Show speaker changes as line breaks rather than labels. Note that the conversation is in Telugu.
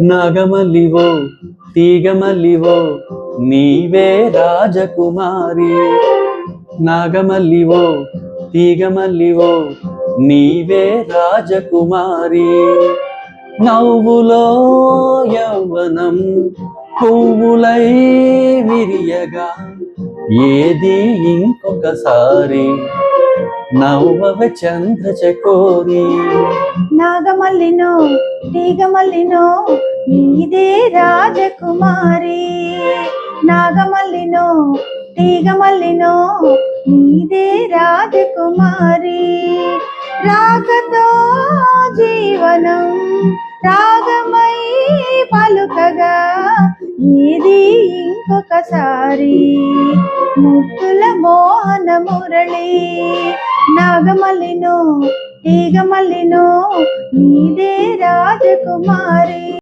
నాగమల్లివో తీగమల్లివో నీవే రాజకుమారి. నాగమల్లివో తీగమల్లివో నీవే రాజకుమారి. నవ్వులో యవ్వనం పువ్వులై విరియగా ఏది ఇంకొకసారి నవ్వవ చంద్ర చకోరి
నాగమల్లినో తీగమల్లినో నీదే రాజకుమారి. నాగమల్లినో తీగమల్లినో నీదే రాజకుమారి. రాగతో జీవనం రాగమై పలుకగా ఇది ఇంకొకసారి. ముద్దుల మోహన మురళి నాగమల్లినో తీగమల్లినో నీదే రాజకుమారి.